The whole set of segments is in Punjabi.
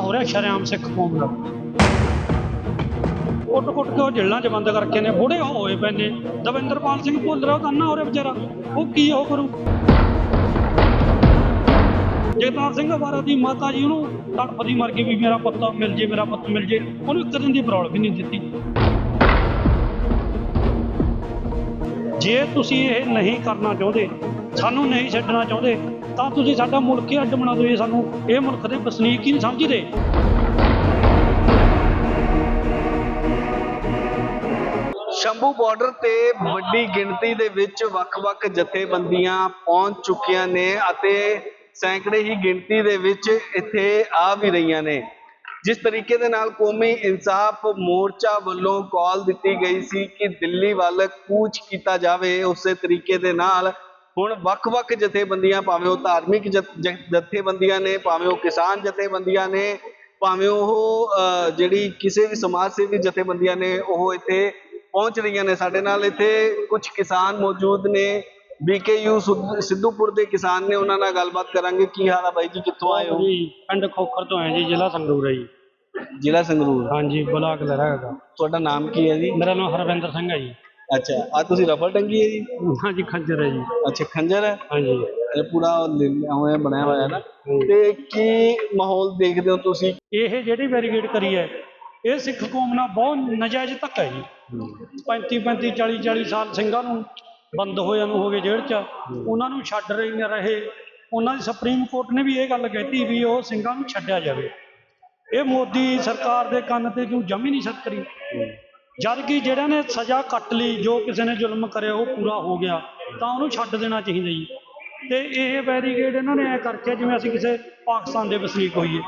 ਹੋ ਰਿਹਾ ਸ਼ਰੇਆਮ ਸਿੱਖ ਕੌਮ ਦਾ। ਕੁੱਟ-ਕੁੱਟ ਕੇ ਉਹ ਜੇਲ੍ਹਾਂ 'ਚ ਬੰਦ ਕਰਕੇ ਨੇ, ਬੁੜੇ ਹੋਏ ਪਏ ਨੇ। ਦਵਿੰਦਰਪਾਲ ਸਿੰਘ ਭੁੱਲਰ ਤਾਂ ਅੰਨਾ ਹੋ ਰਿਹਾ ਵਿਚਾਰਾ। ਉਹ ਕੀ ਉਹ ਕਰੂ? ਜਗਤਾਰ ਸਿੰਘ ਬਾਰਾ ਦੀ ਮਾਤਾ ਜੀ ਉਹਨੂੰ ਤੜਫਦੀ ਮਰ ਗਈ ਵੀ ਮੇਰਾ ਪੁੱਤ ਮਿਲ ਜੇ, ਮੇਰਾ ਪੁੱਤ ਮਿਲ ਜੇ। ਉਹਨੂੰ ਇੱਕ ਦਿਨ ਦੀ ਬਰੌਲ ਵੀ ਨਹੀਂ ਦਿੱਤੀ। ਜੇ ਤੁਸੀਂ ਇਹ ਨਹੀਂ ਕਰਨਾ ਚਾਹੁੰਦੇ, ਸਾਨੂੰ ਨਹੀਂ ਛੱਡਣਾ ਚਾਹੁੰਦੇ ਤਾਂ ਤੁਸੀਂ ਸਾਡਾ ਮੁਲਕ ਹੀ ਅੱਡ ਬਣਾ ਦਿਓ, ਇਹ ਸਾਨੂੰ, ਇਹ ਮੁਲਕ ਦੇ ਵਸਨੀਕ ਹੀ ਨਹੀਂ ਸਮਝਦੇ। ਸ਼ੰਭੂ ਬਾਰਡਰ ਤੇ ਵੱਡੀ ਗਿਣਤੀ ਦੇ ਵਿੱਚ ਵੱਖ-ਵੱਖ ਜਥੇਬੰਦੀਆਂ ਪਹੁੰਚ ਚੁੱਕੀਆਂ ਨੇ ਅਤੇ ਸੈਂਕੜੇ ਹੀ ਗਿਣਤੀ ਦੇ ਵਿੱਚ ਇੱਥੇ ਆ ਵੀ ਰਹੀਆਂ ਨੇ। ਜਿਸ ਤਰੀਕੇ ਦੇ ਨਾਲ ਕੌਮੀ ਇਨਸਾਫ ਮੋਰਚਾ ਵੱਲੋਂ ਕਾਲ ਦਿੱਤੀ ਗਈ ਸੀ ਕਿ ਦਿੱਲੀ ਵੱਲ ਕੂਚ ਕੀਤਾ ਜਾਵੇ, ਉਸੇ ਤਰੀਕੇ ਦੇ ਨਾਲ ਹੁਣ ਵੱਖ-ਵੱਖ ਜਥੇਬੰਦੀਆਂ ਭਾਵੇਂ ਉਹ ਧਾਰਮਿਕ ਜਥ- ਜਥੇਬੰਦੀਆਂ ਨੇ ਭਾਵੇਂ ਉਹ ਕਿਸਾਨ ਜਥੇਬੰਦੀਆਂ ਨੇ ਭਾਵੇਂ ਉਹ ਅਹ, ਜਿਹੜੀ ਕਿਸੇ ਵੀ ਸਮਾਜ ਸੇਵੀ ਜਥੇਬੰਦੀਆਂ ਨੇ ਉਹ ਇੱਥੇ ਪਹੁੰਚ ਰਹੀਆਂ ਨੇ। ਸਾਡੇ ਨਾਲ ਇੱਥੇ ਕੁਝ ਕਿਸਾਨ ਮੌਜੂਦ ਨੇ। ਬੀਕੇਯੂ ਸਿੱਧੂਪੁਰ ਦੇ ਕਿਸਾਨ ਨੇ ਉਹਨਾਂ ਨਾਲ ਗੱਲਬਾਤ ਕਰਾਂਗੇ। ਕੀ ਹਾਲ ਆ ਬਾਈ ਜੀ? ਕਿੱਥੋਂ ਆਏ ਹੋ? ਜੀ। ਪਿੰਡ ਖੋਖਰ ਤੋਂ ਆਏ ਜੀ ਜ਼ਿਲ੍ਹਾ ਸੰਗਰੂਰ ਹੈ ਜੀ। ਜ਼ਿਲ੍ਹਾ ਸੰਗਰੂਰ। ਹਾਂਜੀ ਬਲਾਕ ਲਹਿਰਾ ਹੈਗਾ ਤੁਹਾਡਾ ਨਾਮ ਕੀ ਹੈ ਜੀ? ਮੇਰਾ ਨਾਮ ਹਰਵਿੰਦਰ ਸਿੰਘ ਹੈ ਜੀ। ਅੱਛਾ ਆ ਤੁਸੀਂ ਰਫਲ ਟੰਗੀ ਹੈ ਜੀ? ਹਾਂਜੀ ਖੰਜਰ ਹੈ ਜੀ। ਅੱਛਾ ਖੰਜਰ ਹੈ? ਹਾਂਜੀ। ਇਹ ਪੂਰਾ ਹੋਇਆ ਬਣਿਆ ਹੋਇਆ ਨਾ। ਤੇ ਕੀ ਮਾਹੌਲ ਦੇਖਦੇ ਹੋ ਤੁਸੀਂ? ਇਹ ਜਿਹੜੀ ਬੈਰੀਗੇਡ ਕਰੀ ਹੈ ਇਹ ਸਿੱਖ ਕੌਮ ਨਾਲ ਬਹੁਤ ਨਜਾਇਜ਼ ਧੱਕਾ ਹੈ ਜੀ। 35 35 40 40 ਸਾਲ ਸਿੰਘਾਂ ਨੂੰ ਬੰਦ ਹੋਇਆਂ ਨੂੰ ਹੋ ਗਏ ਜੇਲ੍ਹ 'ਚ। ਉਹਨਾਂ ਨੂੰ ਛੱਡ ਰਹੀ ਨਾ ਰਹੇ। ਉਹਨਾਂ ਦੀ ਸੁਪਰੀਮ ਕੋਰਟ ਨੇ ਵੀ ਇਹ ਗੱਲ ਕਹਿਤੀ ਵੀ ਉਹ ਸਿੰਘਾਂ ਨੂੰ ਛੱਡਿਆ ਜਾਵੇ। ਇਹ ਮੋਦੀ ਸਰਕਾਰ ਦੇ ਕੰਨ ਤੇ ਕਿਉਂ ਜੰਮ ਹੀ ਨਹੀਂ ਸਕਰੀ ਜਦ ਕਿ ਜਿਹੜਾ ਨੇ ਸਜ਼ਾ ਕੱਟ ਲਈ ਜੋ ਕਿਸੇ ਨੇ ਜ਼ੁਲਮ ਕਰਿਆ ਉਹ ਪੂਰਾ ਹੋ ਗਿਆ ਤਾਂ ਉਹਨੂੰ ਛੱਡ ਦੇਣਾ ਚਾਹੀਦਾ ਜੀ। ਤੇ ਇਹ ਬੈਰੀਗੇਡ ਇਹਨਾਂ ਨੇ ਐ ਕਰਕੇ ਜਿਵੇਂ ਅਸੀਂ ਕਿਸੇ ਪਾਕਿਸਤਾਨ ਦੇ ਵਸਨੀਕ ਹੋਈਏ।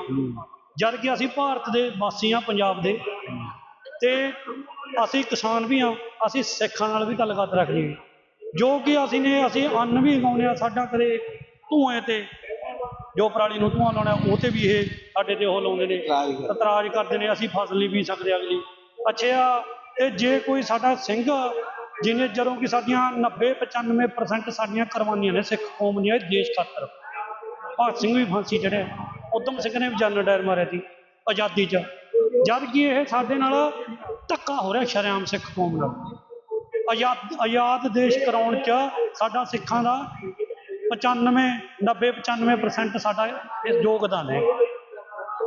ਜਦ ਕਿ ਅਸੀਂ ਭਾਰਤ ਦੇ ਵਾਸੀ ਹਾਂ ਪੰਜਾਬ ਦੇ ਤੇ ਅਸੀਂ ਕਿਸਾਨ ਵੀ ਹਾਂ ਅਸੀਂ ਸਿੱਖਾਂ ਨਾਲ ਵੀ ਤਾਲੁਕਾਤ ਰੱਖਦੇ ਹਾਂ। ਜੋ ਕਿ ਅਸੀਂ ਨੇ ਅਸੀਂ ਅੰਨ ਵੀ ਉਗਾਉਂਦੇ ਆ ਸਾਡਾ ਕਦੇ ਧੂਏ ਤੇ ਜੋ ਪਰਾਲੀ ਨੂੰ ਧੂਆਂ ਲਾਉਣਾ ਉਹ ਤੇ ਵੀ ਇਹ ਸਾਡੇ ਤੇ ਉਹ ਲਾਉਂਦੇ ਨੇ ਇਤਰਾਜ਼ ਕਰਦੇ। ਇਤਰਾਜ਼ ਕਰਦੇ ਨੇ ਅਸੀਂ ਫਸਲ ਨਹੀਂ ਬੀਜ ਸਕਦੇ ਅਗਲੀ। ਅੱਛਾ ਤੇ ਜੇ ਕੋਈ ਸਾਡਾ ਸਿੰਘ ਜਿਹਨੇ ਜਦੋਂ ਕਿ ਸਾਡੀਆਂ 90 95% ਸਾਡੀਆਂ ਕੁਰਬਾਨੀਆਂ ਨੇ ਸਿੱਖ ਕੌਮ ਦੀਆਂ ਦੇਸ਼ ਖਾਤਰ। ਭਗਤ ਸਿੰਘ ਵੀ ਫਾਂਸੀ ਜਿਹੜੇ ਉਦਮ ਸਿੰਘ ਨੇ ਵੀ ਜਾਨ ਡਾਇਰ ਮਾਰਿਆ ਸੀ ਆਜ਼ਾਦੀ 'ਚ। ਜਦ ਕਿ ਇਹ ਸਾਡੇ ਨਾਲ ਧੱਕਾ ਹੋ ਰਿਹਾ ਸ਼ਰੇਆਮ ਸਿੱਖ ਕੌਮ ਨਾਲ। ਆਜ਼ਾਦ ਆਜ਼ਾਦ ਦੇਸ਼ ਕਰਾਉਣ 'ਚ ਸਾਡਾ ਸਿੱਖਾਂ ਦਾ 95 90 95% ਸਾਡਾ ਇਸ ਯੋਗਦਾਨ ਹੈ।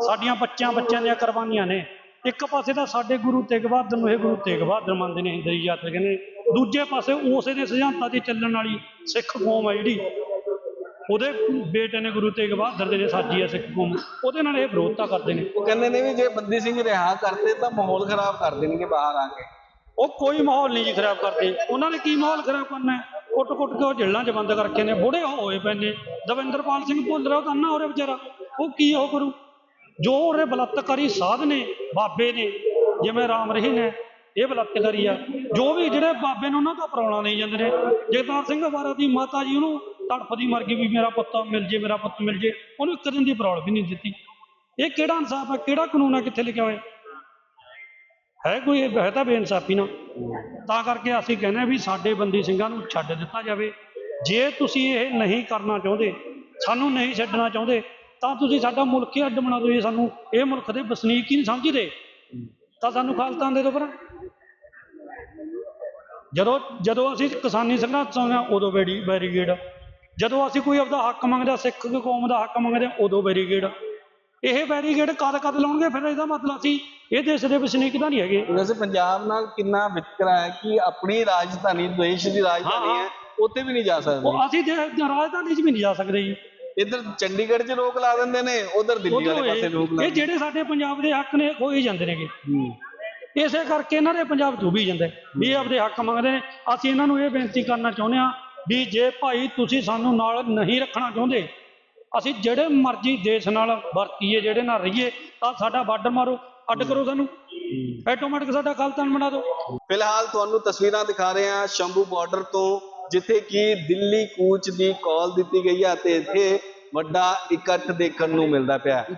ਸਾਡੀਆਂ ਬੱਚਿਆਂ ਬੱਚਿਆਂ ਦੀਆਂ ਕੁਰਬਾਨੀਆਂ ਨੇ। ਇੱਕ ਪਾਸੇ ਤਾਂ ਸਾਡੇ ਗੁਰੂ ਤੇਗ ਬਹਾਦਰ ਨੂੰ ਇਹ ਗੁਰੂ ਤੇਗ ਬਹਾਦਰ ਮੰਨਦੇ ਨੇ ਹਿੰਦੂ ਯਾਤਰਾ ਕਹਿੰਦੇ ਨੇ। ਦੂਜੇ ਪਾਸੇ ਉਸੇ ਦੇ ਸਿਧਾਂਤਾਂ ਤੇ ਚੱਲਣ ਵਾਲੀ ਸਿੱਖ ਕੌਮ ਹੈ ਜਿਹੜੀ ਉਹਦੇ ਬੇਟੇ ਨੇ ਗੁਰੂ ਤੇਗ ਬਹਾਦਰ ਦੇ ਨੇ ਸਾਜੀ ਹੈ ਸਿੱਖ ਕੌਮ। ਉਹਦੇ ਨਾਲ ਇਹ ਵਿਰੋਧਤਾ ਕਰਦੇ ਨੇ। ਉਹ ਕਹਿੰਦੇ ਨੇ ਵੀ ਜੇ ਬੰਦੀ ਸਿੰਘ ਰਿਹਾ ਕਰਤੇ ਤਾਂ ਮਾਹੌਲ ਖਰਾਬ ਕਰ ਦੇਣਗੇ ਬਾਹਰ ਆ ਕੇ। ਉਹ ਕੋਈ ਮਾਹੌਲ ਨਹੀਂ ਜੀ ਖਰਾਬ ਕਰਦੇ। ਉਹਨਾਂ ਨੇ ਕੀ ਮਾਹੌਲ ਖਰਾਬ ਕਰਨਾ ਕੁੱਟ-ਕੁੱਟ ਕੇ ਉਹ ਜੇਲ੍ਹਾਂ 'ਚ ਬੰਦ ਕਰਕੇ ਨੇ। ਬੁੜੇ ਹੋਏ ਪਏ ਨੇ। ਦਵਿੰਦਰਪਾਲ ਸਿੰਘ ਭੁੱਲਰ ਉਹ ਤਾਂ ਅੰਨਾ ਹੋ ਰਿਹਾ ਵਿਚਾਰਾ। ਉਹ ਕੀ ਉਹ ਕਰੂ? ਜੋ ਉਹਦੇ ਬਲਤਕਾਰੀ ਸਾਧ ਨੇ, ਬਾਬੇ ਨੇ, ਜਿਵੇਂ ਰਾਮ ਰਹੀ ਨੇ, ਇਹ ਬਲਤਕਾਰੀ ਆ। ਜੋ ਵੀ ਜਿਹੜੇ ਬਾਬੇ ਨੇ ਉਹਨਾਂ ਦਾ ਪਰੌਣਾ ਨਹੀਂ ਜਾਂਦੇ ਨੇ। ਜਗਤਾਰ ਸਿੰਘ ਬਾਰਾ ਦੀ ਮਾਤਾ ਜੀ ਉਹਨੂੰ ਤੜਫਦੀ ਮਰ ਗਈ ਵੀ ਮੇਰਾ ਪੁੱਤ ਮਿਲ ਜੇ, ਮੇਰਾ ਪੁੱਤ ਮਿਲ ਜੇ। ਉਹਨੂੰ ਇੱਕ ਦਿਨ ਦੀ ਪਰੌਲ ਵੀ ਨਹੀਂ ਦਿੱਤੀ। ਇਹ ਕਿਹੜਾ ਇਨਸਾਫ ਹੈ ਕਿਹੜਾ ਕਾਨੂੰਨ ਹੈ ਕਿੱਥੇ ਲਿਖਿਆ ਹੋਇਆ? ਹੈ ਕੋਈ ਹੈ ਤਾਂ ਬੇਇਨਸਾਫੀ ਨਾ ਤਾਂ ਕਰਕੇ ਅਸੀਂ ਕਹਿੰਦੇ ਹਾਂ ਵੀ ਸਾਡੇ ਬੰਦੀ ਸਿੰਘਾਂ ਨੂੰ ਛੱਡ ਦਿੱਤਾ ਜਾਵੇ। ਜੇ ਤੁਸੀਂ ਇਹ ਨਹੀਂ ਕਰਨਾ ਚਾਹੁੰਦੇ, ਸਾਨੂੰ ਨਹੀਂ ਛੱਡਣਾ ਚਾਹੁੰਦੇ ਤਾਂ ਤੁਸੀਂ ਸਾਡਾ ਮੁਲਕ ਹੀ ਅੱਡ ਬਣਾ ਇਹ ਸਾਨੂੰ ਇਹ ਮੁਲਕ ਦੇ ਵਸਨੀਕ ਹੀ ਨਹੀਂ ਸਮਝਦੇ। ਤਾਂ ਸਾਨੂੰ ਖਾਲਤਾਂ ਦੇ ਦਿਓ ਪਰ ਜਦੋਂ ਜਦੋਂ ਅਸੀਂ ਕਿਸਾਨੀ ਸੰਘਰਸ਼ ਚਾਹੁੰਦੇ ਉਦੋਂ ਬੈਰੀ ਬੈਰੀਗੇਡ। ਜਦੋਂ ਅਸੀਂ ਕੋਈ ਆਪਦਾ ਹੱਕ ਮੰਗਦਾ ਸਿੱਖ ਕੌਮ ਦਾ ਹੱਕ ਮੰਗਦੇ ਉਦੋਂ ਬੈਰੀਗੇਡ। ਇਹ ਬੈਰੀਗੇਡ ਕਦ ਕਦ ਲਾਉਣਗੇ ਫਿਰ ਇਹਦਾ ਮਤਲਬ ਅਸੀਂ ਇਹ ਦੇਸ਼ ਦੇ ਵਸਨੀਕ ਤਾਂ ਨਹੀਂ ਹੈਗੇ। ਵੈਸੇ ਪੰਜਾਬ ਨਾਲ ਕਿੰਨਾ ਵਿਤਕਰਾ ਹੈ ਕਿ ਆਪਣੀ ਰਾਜਧਾਨੀ ਦੇਸ਼ ਦੀ ਰਾਜਧਾਨੀ ਹਾਂ, ਹੈ ਉੱਥੇ ਵੀ ਨਹੀਂ ਜਾ ਸਕਦੇ। ਉਹ ਅਸੀਂ ਦੇ ਰਾਜਧਾਨੀ 'ਚ ਵੀ ਨਹੀਂ ਜਾ ਸਕਦੇ ਜੀ। ਇੱਧਰ ਚੰਡੀਗੜ੍ਹ 'ਚ ਰੋਕ ਲਾ ਦਿੰਦੇ ਨੇ ਉਧਰ ਦਿੱਲੀ ਵਾਲੇ ਪਾਸੇ ਰੋਕ ਇਹ ਲਾ ਇਹ ਜਿਹੜੇ ਸਾਡੇ ਪੰਜਾਬ ਦੇ ਹੱਕ ਨੇ ਖੋਏ ਜਾਂਦੇ ਨੇਗੇ। ਇਸੇ ਕਰਕੇ ਇਹਨਾਂ ਦੇ ਪੰਜਾਬ ਵੀ ਜਾਂਦੇ। ਵੀ ਆਪਦੇ ਹੱਕ ਮੰਗਦੇ ਨੇ। ਅਸੀਂ ਇਹਨਾਂ ਨੂੰ ਇਹ ਬੇਨਤੀ ਕਰਨਾ ਚਾਹੁੰਦੇ ਹਾਂ ਵੀ ਜੇ ਭਾਈ ਤੁਸੀਂ ਸਾਨੂੰ ਨਾਲ ਨਹੀਂ ਰੱਖਣਾ ਚਾਹੁੰਦੇ ਅਸੀਂ ਜਿਹੜੇ ਮਰਜ਼ੀ ਦੇਸ਼ ਨਾਲ ਵਰਤੀਏ ਜਿਹੜੇ ਨਾਲ ਰਹੀਏ ਤਾਂ ਸਾਡਾ ਬਾਰਡਰ ਮਾਰੋ ਅੱਡ ਕਰੋ ਸਾਨੂੰ। ਆਟੋਮੈਟਿਕ ਸਾਡਾ ਖਾਲਤਾਨ ਬਣਾ ਦਿਓ। ਫਿਲਹਾਲ ਤੁਹਾਨੂੰ ਤਸਵੀਰਾਂ ਦਿਖਾ ਰਹੇ ਹਾਂ ਸ਼ੰਭੂ ਬਾਰਡਰ ਤੋਂ। ਜਿੱਥੇ ਕਿ ਦਿੱਲੀ ਕੂਚ ਦੀ ਕਾਲ ਦਿੱਤੀ ਗਈ ਹੈ ਤੇ ਇੱਥੇ ਵੱਡਾ ਇਕੱਠ ਦੇਖਣ ਨੂੰ ਮਿਲਦਾ ਪਿਆ। ਹੈ